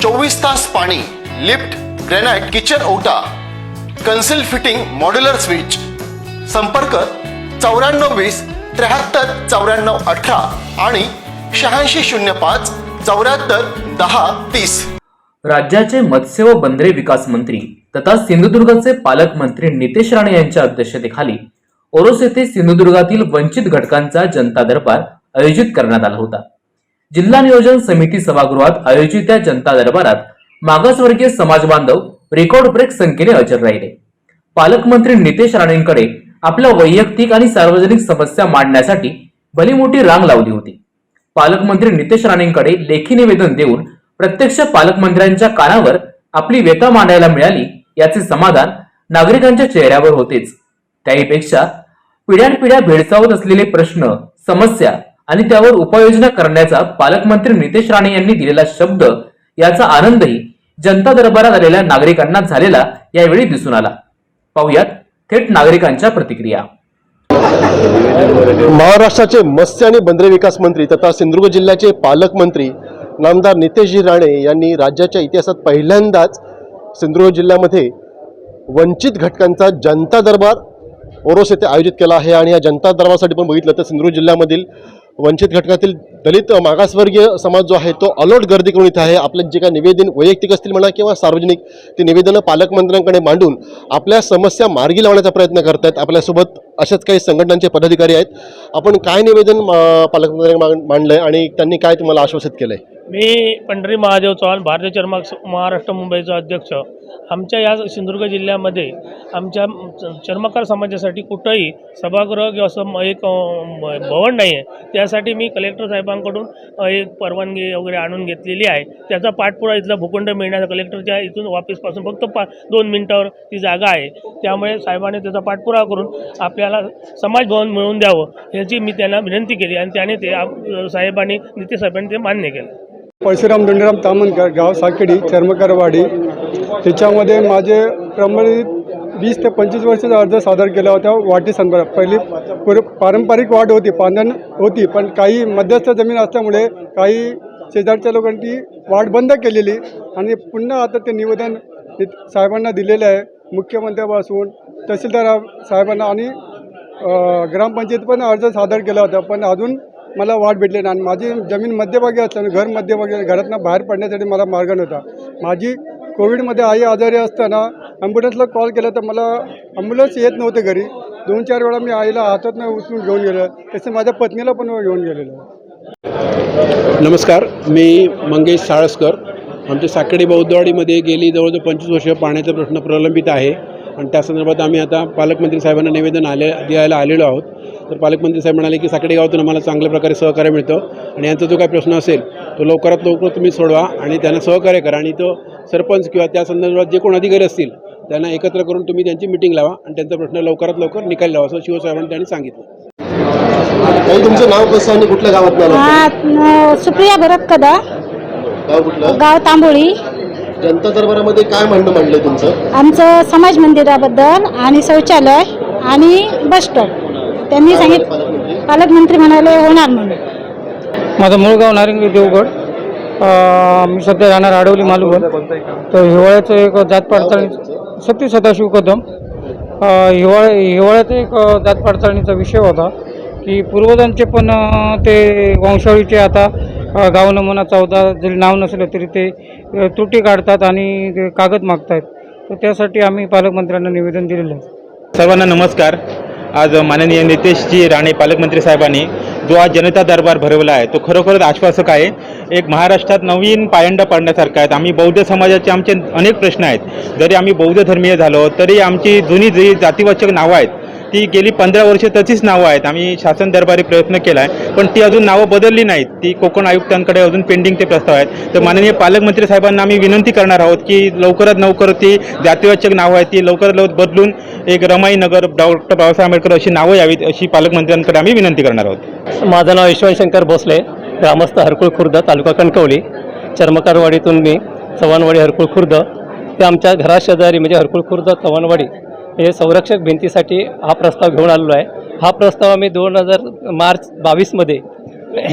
चोवीस तास पाणी लिफ्ट ग्रेनाइट किचन ओटा कन्सिल फिटिंग मॉड्युलर स्विच. संपर्क चौऱ्याण्णव वीस त्र्याहत्तर चौऱ्याण्णव अठरा आणि शहाऐंशी शून्य पाच चौऱ्याहत्तर दहा तीस. राज्याचे मत्स्य व बंदरे विकास मंत्री तथा सिंधुदुर्गचे पालकमंत्री नितेश राणे यांच्या अध्यक्षतेखाली ओरोस येथे सिंधुदुर्गातील वंचित घटकांचा जनता दरबार आयोजित करण्यात आला होता. जिल्हा नियोजन समिती सभागृहात आयोजित या जनता दरबारात मागासवर्गीय समाज बांधव रेकॉर्ड ब्रेक संख्येने हजर राहिले. पालकमंत्री नितेश राणेंकडे आपल्या वैयक्तिक आणि सार्वजनिक समस्या मांडण्यासाठी भली मोठी रांग लावली होती. पालकमंत्री नितेश राणेंकडे लेखी निवेदन देऊन प्रत्यक्ष पालकमंत्र्यांच्या कानावर आपली व्यथा मांडायला मिळाली याचे समाधान नागरिकांच्या चेहऱ्यावर होतेच. त्याहीपेक्षा पिढ्यानपिढ्या भेडसावत असलेले प्रश्न समस्या आणि त्यावर उपाययोजना करण्याचा पालकमंत्री नितेश राणे यांनी दिलेला शब्द याचा आनंदही जनता दरबारात आलेल्या नागरिकांना झालेला यावेळी दिसून आला. पाहुयात थेट नागरिकांच्या प्रतिक्रिया. महाराष्ट्राचे मत्स्य आणि बंदरे विकास मंत्री तथा सिंधुदुर्ग जिल्ह्याचे पालकमंत्री नामदार नितेशजी राणे यांनी राज्याच्या इतिहासात पहिल्यांदाच सिंधुदुर्ग जिल्ह्यामध्ये वंचित घटकांचा जनता दरबार ओरोस येथे आयोजित केला आहे. आणि या जनता दरबारासाठी पण बघितलं तर सिंधुदुर्ग जिल्ह्यामधील वंचित घटकातील दलित मागासवर्गीय समाज जो आहे तो अलोट गर्दी करून इथे आहे. आपले जे काही निवेदन वैयक्तिक असतील म्हणा किंवा सार्वजनिक ते निवेदनं पालकमंत्र्यांकडे मांडून आपल्या समस्या मार्गी लावण्याचा प्रयत्न करत आहेत आपल्यासोबत अशाच काही संघटनांचे पदाधिकारी आहेत. आपण काय निवेदन अं, पालकमंत्र्यांनी आहे आणि त्यांनी काय तुम्हाला आश्वासित केलं आहे मी पंढरी महादेव चव्हाण भारतीय चर्मा महाराष्ट्र मुंबईचा अध्यक्ष. आमच्या या सिंधुदुर्ग जिल्ह्यामध्ये आमच्या चर्मकार समाजासाठी कुठंही सभागृह किंवा असं एक भवन नाही आहे. त्यासाठी मी कलेक्टर साहेबांकडून एक परवानगी वगैरे आणून घेतलेली आहे. त्याचा पाठपुरा इथला भूखंड मिळण्याचा कलेक्टरच्या इथून ऑफिसपासून फक्त पा दोन मिनटावर ती जागा आहे. त्यामुळे साहेबांनी त्याचा पाठपुरावा करून आपल्याला समाज भवन मिळवून द्यावं याची मी त्यांना विनंती केली आणि त्याने ते आप- साहेबांनी नितीश साहेबांनी ते मान्य केलं. परशुराम दंडराम तामनकर गाव साकेडी चर्मकरवाडी. त्याच्यामध्ये माझे प्रमाणित वीस ते पंचवीस वर्षाचा अर्ज सादर केला होता. वाटी संदर्भात पहिली पूर पारंपरिक वाढ होती पांधन होती पण काही मध्यस्थ जमीन असल्यामुळे काही शेजारच्या लोकांनी वाट बंद केलेली. आणि पुन्हा आता ते निवेदन साहेबांना दिलेलं आहे. मुख्यमंत्र्यापासून तहसीलदार साहेबांना आणि ग्रामपंचायत पण अर्ज सादर केला होता. पण अजून मला वाट भेटली नाही. आणि माझी जमीन मध्यभागी असल्याने घर मध्यभागी घरातनं बाहेर पडण्यासाठी मला मार्ग नव्हता. माझी कोविडमध्ये आई आजारी असताना ॲम्ब्युलन्सला कॉल केला तर मला ॲम्ब्युलन्स येत नव्हते घरी. दोन चार वेळा मी आईला हातातनं उचलून घेऊन गेलो. तसे माझ्या पत्नीला पण घेऊन गेलेलो. नमस्कार मी मंगेश साळसकर. आमच्या साकडे बौद्धवाडीमध्ये गेली जवळजवळ पंचवीस वर्ष पाण्याचा प्रश्न प्रलंबित आहे. आणि त्या संदर्भात आम्ही आता पालकमंत्री साहेबांना निवेदन आले द्यायला आलेलो आहोत. तर पालकमंत्री साहेब म्हणाले की साकडे गावातून आम्हाला चांगल्या प्रकारे सहकार्य मिळतं आणि यांचा जो काही प्रश्न असेल तो लवकरात लवकर तुम्ही सोडवा आणि त्यांना सहकार्य करा आणि तो सरपंच किंवा त्या संदर्भात जे कोण अधिकारी असतील त्यांना एकत्र करून तुम्ही त्यांची मिटिंग लावा आणि त्यांचा प्रश्न लवकरात लवकर निकाल लावा असं शिवसाहेबांनी त्यांनी सांगितलं. तुमचं नाव कसं आणि कुठल्या गावात सुप्रिया भरत कुठलं? गाव तांबोळी. जनता दरबारामध्ये काय म्हणणं मांडलंय तुमचं? आमचं समाज मंदिराबद्दल आणि शौचालय आणि बस स्टॉप. त्यांनी सांगितलं पालकमंत्री? म्हणाले होणार म्हणून. माझं मूळ गाव नारिंगी देवगड. अं, मी सध्या राहणार आडवली मालवण. तर हिवाळ्याचं एक जात पडताळणी सती सदाशिव कदम. अं, हिवाळ्या हिवाळ्याचा एक अं, जात पडताळणीचा विषय होता. की पूर्वजांचे पण अं, ते वंशावळीचे आता गाव नमुना चौदा जरी नाव नसलं तरी ते त्रुटी काढतात आणि ते कागद मागतात. तर त्यासाठी आम्ही पालकमंत्र्यांना निवेदन दिलेलं आहे. सर्वांना नमस्कार. आज माननीय नितेशजी राणे पालकमंत्री साहेबांनी जो आज जनता दरबार भरवला आहे तो खरोखरच आश्वासक आहे. एक महाराष्ट्रात नवीन पायंडा पाडण्यासारखा आहेत आम्ही बौद्ध समाजाचे आमचे अनेक प्रश्न आहेत. जरी आम्ही बौद्ध धर्मीय झालो तरी आमची जुनी जी जातीवाचक नावं आहेत ती गेली पंधरा वर्ष तशीच नावं आहेत. आम्ही शासन दरबारी प्रयत्न केला आहे पण ती अजून नावं बदलली नाहीत. ती कोकण आयुक्तांकडे अजून पेंडिंग ते प्रस्ताव आहेत. तर माननीय पालकमंत्री साहेबांना आम्ही विनंती करणार आहोत की लवकरात लवकर ती जातीवाचक नावं आहेत ती लवकरात लवकर बदलून एक रमाई नगर डॉक्टर बाबासाहेब आंबेडकर अशी नावं यावीत अशी पालकमंत्र्यांकडे आम्ही विनंती करणार आहोत. माझं नाव यशवंत शंकर भोसले ग्रामस्थ हरकुळ खुर्द तालुका कणकवली. चर्मकारवाडीतून मी चव्हाणवाडी हरकुळ खुर्द. ते आमच्या घराशेजारी म्हणजे हरकुळ खुर्द चव्हाणवाडी हे संरक्षक भिंतीसाठी हा प्रस्ताव घेऊन आलेलो आहे. हा प्रस्ताव आम्ही दोन हजार मार्च बावीसमध्ये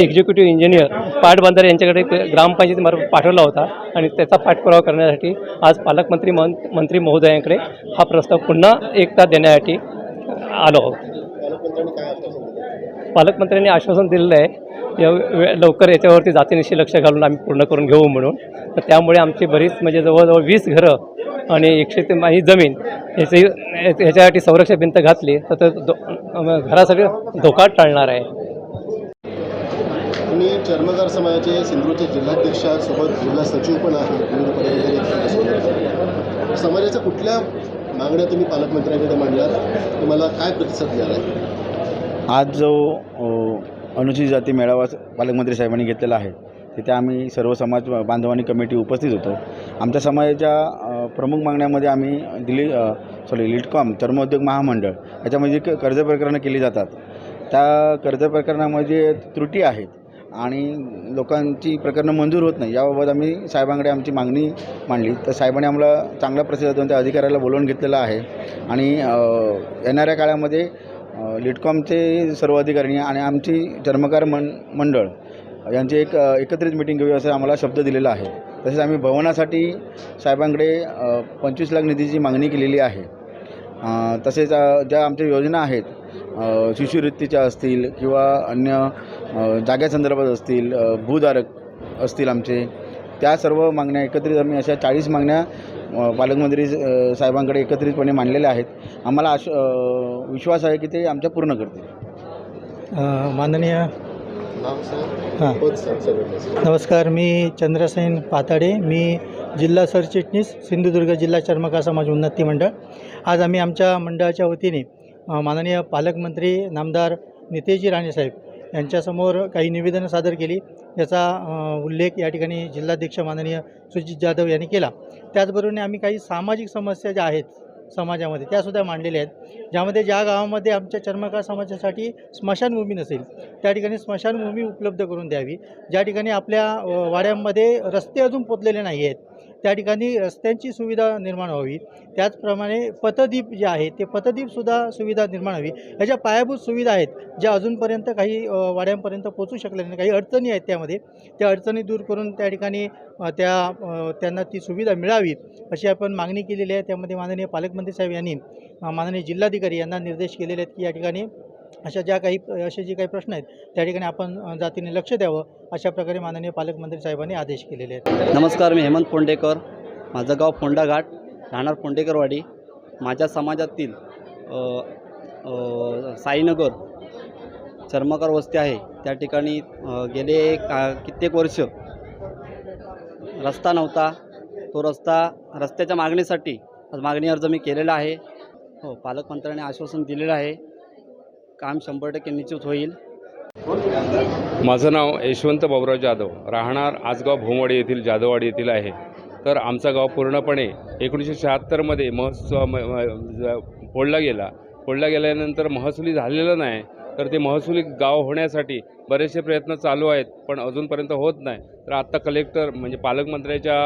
एक्झिक्युटिव्ह इंजिनियर पाटबंधारे यांच्याकडे ग्रामपंचायतीमार्फत पाठवला होता आणि त्याचा पाठपुरावा करण्यासाठी आज पालकमंत्री मं मंत्री महोदयांकडे हा प्रस्ताव पुन्हा एकता देण्यासाठी आलो आहोत. पालकमंत्र्यांनी आश्वासन दिलेलं आहे या लवकर याच्यावरती जातीनिशी लक्ष घालून आम्ही पूर्ण करून घेऊ म्हणून. तर त्यामुळे आमची बरीच म्हणजे जवळजवळ वीस घरं आणि एकशे ते ही जमीन याची ह्याच्यासाठी संरक्षण भिंत घातली तर दो घरासाठी धोका टाळणार आहे. तुम्ही चर्मकार समाजाचे सिंधुदुर्गचे जिल्हाध्यक्षासोबत जिल्हा सचिव पण आहे समाजाच्या कुठल्या मागण्या तुम्ही पालकमंत्र्यांकडे मांडल्यात तुम्हाला काय प्रतिसाद मिळाला? आज जो अनुसूचित जाती मेळावा पालकमंत्री साहेबांनी घेतलेला आहे तिथे आम्ही सर्व समाज बांधवांनी कमिटी उपस्थित होतो. आमच्या समाजाच्या प्रमुख मागण्यामध्ये आम्ही दिल्ली सॉरी लिटकॉम चर्मोद्योग महामंडळ याच्यामध्ये जे क- कर्ज प्रकरणं केली जातात त्या कर्ज प्रकरणामध्ये त्रुटी आहेत आणि लोकांची प्रकरणं मंजूर होत नाही. याबाबत आम्ही साहेबांकडे आमची मागणी मांडली. तर साहेबांनी आम्हाला चांगला प्रतिसाद देऊन त्या अधिकाऱ्याला बोलवून घेतलेलं आहे. आणि येणाऱ्या काळामध्ये लिटकॉमचे सर्व अधिकारी आणि आमची चर्मकार मं मंडळ यांची एक एकत्रित मिटिंग घेऊया असं आम्हाला शब्द दिलेला आहे. तसेच आम्ही भवनासाठी साहेबांकडे पंचवीस लाख निधीची मागणी केलेली आहे. तसेच ज्या आमच्या योजना आहेत शिष्यवृत्तीच्या असतील किंवा अन्य जाग्यासंदर्भात असतील भूधारक असतील आमचे त्या सर्व मागण्या एकत्रित आम्ही अशा चाळीस मागण्या पालकमंत्री साहेबांकडे एकत्रितपणे मांडलेल्या आहेत. आम्हाला आश विश्वास आहे की ते आमच्या पूर्ण करतील. माननीय हां. नमस्कार मी चंद्रसेन पाताडे. मी जिल्हा सरचिटणीस सिंधुदुर्ग जिल्हा चर्मकार समाज उन्नती मंडळ. आज आम्ही आमच्या मंडळाच्या वतीने माननीय पालकमंत्री नामदार नितेशजी राणेसाहेब यांच्यासमोर काही निवेदनं सादर केली. याचा उल्लेख या ठिकाणी जिल्हाध्यक्ष माननीय सुजित जाधव यांनी केला. त्याचबरोबरीने आम्ही काही सामाजिक समस्या ज्या आहेत समाजामध्ये त्यासुद्धा मांडलेल्या आहेत. ज्यामध्ये ज्या गावामध्ये आमच्या चर्मकार समाजासाठी स्मशानभूमी नसेल त्या ठिकाणी स्मशानभूमी उपलब्ध करून द्यावी. ज्या ठिकाणी आपल्या वाड्यांमध्ये रस्ते अजून पोचलेले नाही आहेत त्या ठिकाणी रस्त्यांची सुविधा निर्माण व्हावी. त्याचप्रमाणे पथदीप जे आहे ते पथदीपसुद्धा सुविधा निर्माण व्हावी. ह्या ज्या पायाभूत सुविधा आहेत ज्या अजूनपर्यंत काही वाड्यांपर्यंत पोचू शकल्या नाही काही अडचणी आहेत त्यामध्ये. त्या अडचणी दूर करून त्या ठिकाणी त्या त्यांना ती सुविधा मिळावी अशी आपण मागणी केलेली आहे. त्यामध्ये माननीय पालकमंत्री साहेब यांनी माननीय जिल्हाधिकारी यांना निर्देश केलेले आहेत की या ठिकाणी अशा ज्या काही असे जे काही प्रश्न आहेत त्या ठिकाणी आपण जातीने लक्ष द्यावं अशा प्रकारे माननीय पालकमंत्री साहेबांनी आदेश केलेले आहेत. नमस्कार मी हेमंत फोंडेकर. माझं गाव फोंडाघाट राहणार फोंडेकरवाडी. माझ्या समाजातील साईनगर चर्मकार वस्ती आहे. त्या ठिकाणी गेले का कित्येक वर्ष रस्ता नव्हता. तो रस्ता रस्त्याच्या मागणीसाठी मागणी अर्ज मी केलेला आहे. हो पालकमंत्र्यांनी आश्वासन दिलेलं आहे. काम शंभर टक्के निश्चित होईल. माझं नाव यशवंत बाबुराव जाधव. राहणार आजगाव भोमवाडी येथील जाधववाडी येथील आहे. तर आमचं गाव पूर्णपणे एकोणीसशे शहात्तरमध्ये महसूल फोडला गेला. फोडला गेल्यानंतर महसुली झालेलं नाही. तर ते महसुली गाव होण्यासाठी बरेचसे प्रयत्न चालू आहेत पण अजूनपर्यंत होत नाही. तर आत्ता कलेक्टर म्हणजे पालकमंत्र्याच्या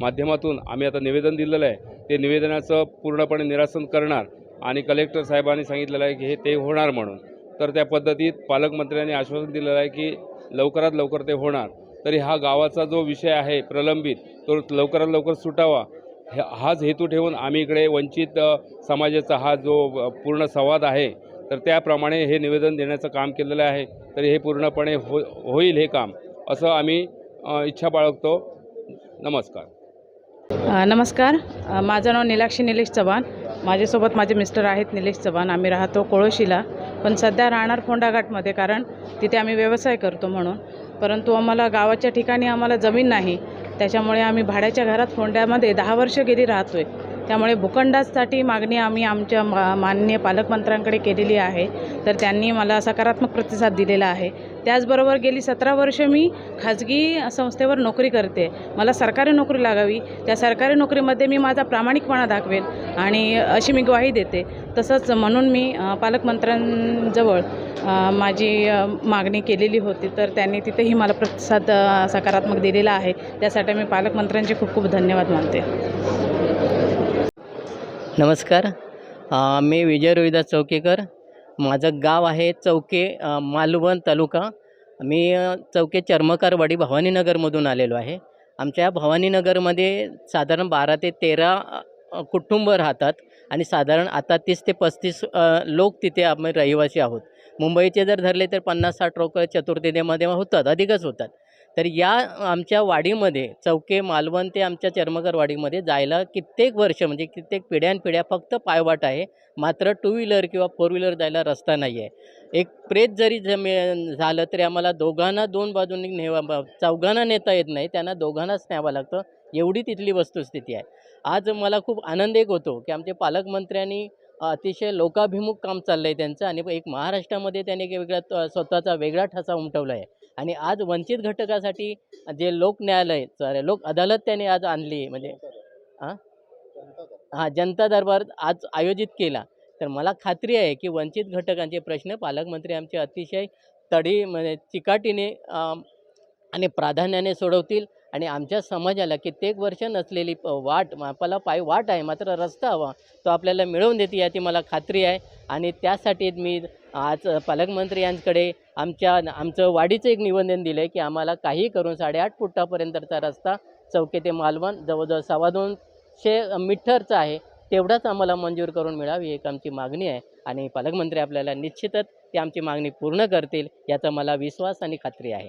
माध्यमातून आम्ही आता निवेदन दिलेलं आहे. ते निवेदनाचं पूर्णपणे निरासन करणार. आणि कलेक्टर साहेबांनी सांगितलेलं आहे की हे ते होणार म्हणून. तर त्या पद्धतीत पालकमंत्र्यांनी आश्वासन दिलेलं आहे की लवकरात लवकर ते होणार. तरी हा गावाचा जो विषय आहे प्रलंबित तो लवकरात लवकर सुटावा. हे हाच हेतू ठेवून आम्ही इकडे वंचित समाजाचा हा जो पूर्ण संवाद आहे तर त्याप्रमाणे हे निवेदन देण्याचं काम केलेलं आहे. तरी हे पूर्णपणे हो होईल हे काम असं आम्ही इच्छा बाळगतो. नमस्कार. नमस्कार. माझं नाव निलाक्षी निलेश चव्हाण. माझ्यासोबत माझे मिस्टर आहेत निलेश चव्हाण. आम्ही राहतो कोळशीला. पण सध्या राहणार फोंडाघाटमध्ये कारण तिथे आम्ही व्यवसाय करतो म्हणून. परंतु आम्हाला गावाच्या ठिकाणी आम्हाला जमीन नाही. त्याच्यामुळे आम्ही भाड्याच्या घरात फोंड्यामध्ये दहा वर्ष गेली राहतो आहे त्यामुळे भूखंडासाठी मागणी आम्ही आमच्या मा माननीय पालकमंत्र्यांकडे केलेली आहे. तर त्यांनी मला सकारात्मक प्रतिसाद दिलेला आहे. त्याचबरोबर गेली सतरा वर्ष मी खाजगी संस्थेवर नोकरी करते. मला सरकारी नोकरी लागावी. त्या सरकारी नोकरीमध्ये मी माझा प्रामाणिकपणा दाखवेल आणि अशी मी ग्वाही देते. तसंच म्हणून मी पालकमंत्र्यांजवळ माझी मागणी केलेली होती. तर त्यांनी तिथेही मला प्रतिसाद सकारात्मक दिलेला आहे. त्यासाठी मी पालकमंत्र्यांचे खूप खूप धन्यवाद मानते. नमस्कार. मी विजय रोहिदास चौकेकर. माझं गाव आहे चौके मालवण तालुका. मी चौके चर्मकारवाडी भवानीनगरमधून आलेलो आहे. आमच्या भवानीनगरमध्ये साधारण बारा ते तेरा कुटुंब राहतात आणि साधारण आता तीस ते पस्तीस लोक तिथे आम्ही रहिवासी आहोत. मुंबईचे जर धरले तर पन्नास साठ लोक चतुर्थीमध्ये होतात अधिकच होतात. तर या आमच्या वाडीमध्ये चौके मालवण ते आमच्या चर्मकर वाडीमध्ये जायला कित्येक वर्ष म्हणजे कित्येक पिढ्यानपिढ्या फक्त पायवाट आहे. मात्र टू व्हीलर किंवा फोर व्हीलर जायला रस्ता नाही आहे एक प्रेत जरी जमे झालं तरी आम्हाला दोघांना दोन बाजूंनी नेवा चौघांना नेता येत नाही. त्यांना दोघांनाच न्यावं लागतं. एवढी तिथली वस्तुस्थिती आहे. आज मला खूप आनंद एक होतो की आमचे पालकमंत्र्यांनी अतिशय लोकाभिमुख काम चाललं आहे त्यांचं आणि एक महाराष्ट्रामध्ये त्यांनी एक वेगळा त- स्वतःचा वेगळा ठसा उमटवला आहे आणि आज वंचित घटकासाठी जे लोक न्यायालय सॉरी लोक अदालत त्यांनी आज आणली म्हणजे हां? हां जनता दरबार आज आयोजित केला. तर मला खात्री आहे की वंचित घटकांचे प्रश्न पालकमंत्री आमचे अतिशय तडी म्हणजे चिकाटीने आणि प्राधान्याने सोडवतील. आणि आमच्या समाजाला कित्येक वर्ष नसलेली प- वाट आपल्याला पाय वाट आहे मात्र रस्ता हवा तो आपल्याला मिळवून देते याची मला खात्री आहे. आणि त्यासाठी मी आज पालकमंत्री यांच्याकडे आमच्या आमचं वाडीचं एक निवेदन दिलं आहे की आम्हाला काही करून साडेआठ फुटापर्यंतचा रस्ता चौके ते मालवण जवळजवळ सव्वा दोनशे मीटरचा आहे तेवढाच आम्हाला मंजूर करून मिळावी ही एक आमची मागणी आहे. आणि पालकमंत्री आपल्याला निश्चितच ती आमची मागणी पूर्ण करतील याचा मला विश्वास आणि खात्री आहे.